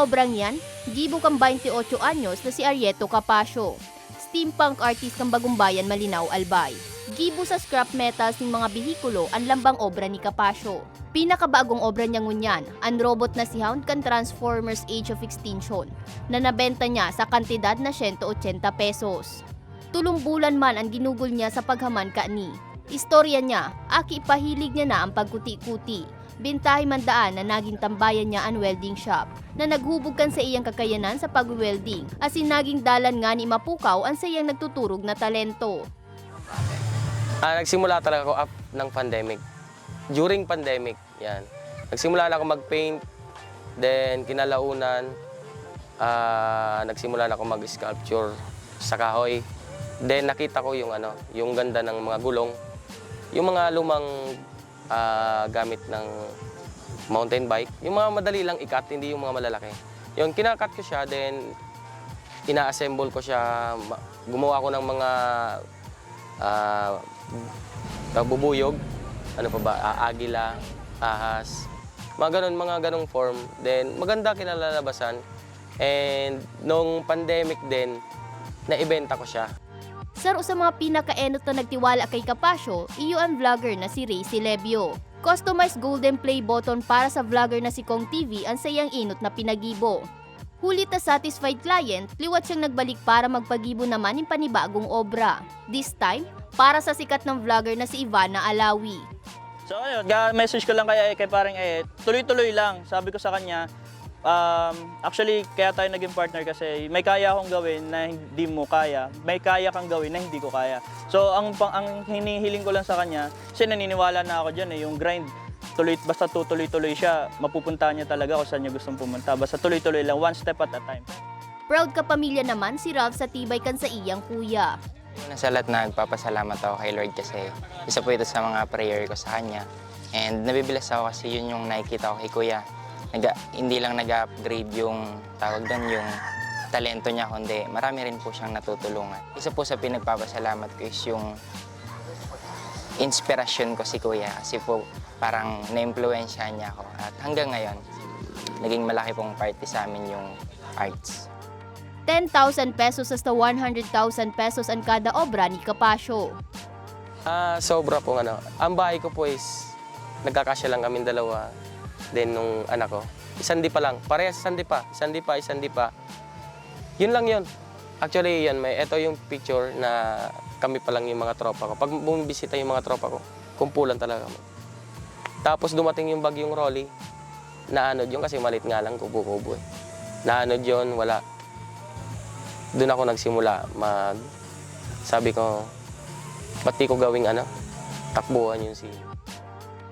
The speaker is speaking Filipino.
obrang yan, gibo kang 28 anyos na si Arieto Capasio. Steampunk artist ng Bagumbayan Malinaw Albay. Gibo sa scrap metals ng mga bihikulo ang lambang obra ni Capasio. Pinakabagong obra niya ngunyan, ang robot na si Hound kan Transformers Age of Extinction, na nabenta niya sa kantidad na 180 pesos. Tulong bulan man ang ginugol niya sa paghaman kani. Istorya niya, aki ipahilig niya na ang pagkuti-kuti. Bintahi mandaan na naging tambayan niya ang welding shop na naghubog kan sa iyang kakayanan sa pag-welding asin naging dalan nga ni Mapukaw ang sayang nagtuturog na talento. Ah, nagsimula talaga ako up ng pandemic. During pandemic, yan. Nagsimula na ako mag-paint, then kinalaunan, ah, nagsimula na ako mag-sculpture sa kahoy. Then nakita ko yung ano, yung ganda ng mga gulong, yung mga lumang ah, gamit ng mountain bike, yung mga madali lang ikat, hindi yung mga malalaki. Yun, kinakat ko siya, then ina-assemble ko siya, ma- gumawa ko ng mga ah, bubuyog, ano pa ba, ah, agila, ahas, mga ganun, mga ganung form. Then, maganda kinalalabasan. And nung pandemic din, naibenta ko siya. Saro sa mga pinakaenot na nagtiwala kay Capasio, iyo ang vlogger na si Ray Silebio. Customized golden play button para sa vlogger na si Kong TV ang sayang inot na pinagibo. Hulit na satisfied client, liwat siyang nagbalik para magpagibo naman ng panibagong obra. This time, para sa sikat ng vlogger na si Ivana Alawi. So ayun, message ko lang kay, kay parang eh, tuloy-tuloy lang. Sabi ko sa kanya, um, actually kaya tayo naging partner kasi may kaya akong gawin na hindi mo kaya, may kaya kang gawin na hindi ko kaya. So ang pang- ang hinihiling ko lang sa kanya, kasi naniniwala na ako diyan eh, yung grind tuloy basta tutuloy-tuloy siya, mapupunta niya talaga kung saan niya gustong pumunta. Basta tuloy-tuloy lang, one step at a time. Proud ka pamilya naman si Ralph sa tibay kan sa iyang kuya. Sa lahat, nagpapasalamat ako kay Lord kasi isa po ito sa mga prayer ko sa Kanya. And nabibilas ako kasi yun yung nakikita ko kay Kuya. Nag hindi lang nag-upgrade yung tawag doon, yung talento niya, kundi marami rin po siyang natutulungan. Isa po sa pinagpapasalamat ko is yung inspirasyon ko si Kuya kasi po parang na-impluensya niya ako. At hanggang ngayon, naging malaki pong party sa amin yung arts. 10,000 pesos hasta 100,000 pesos ang kada obra ni Capasio. Ah, sobra pong ano. Ang bahay ko po is nagkakasya lang kami dalawa. Then nung anak ko, isang di pa lang. Parehas isang pa, isang di pa, isang di pa. Yun lang yun. Actually, yun, may ito yung picture na kami pa lang yung mga tropa ko. Pag bumibisita yung mga tropa ko, kumpulan talaga kami. Tapos dumating yung bagyong Rolly. Naanod yun kasi malit nga lang, kubo-kubo eh. Naanod yun, wala. Doon ako nagsimula mag... Sabi ko, ba't di ko gawing ano? Takbuhan yung si...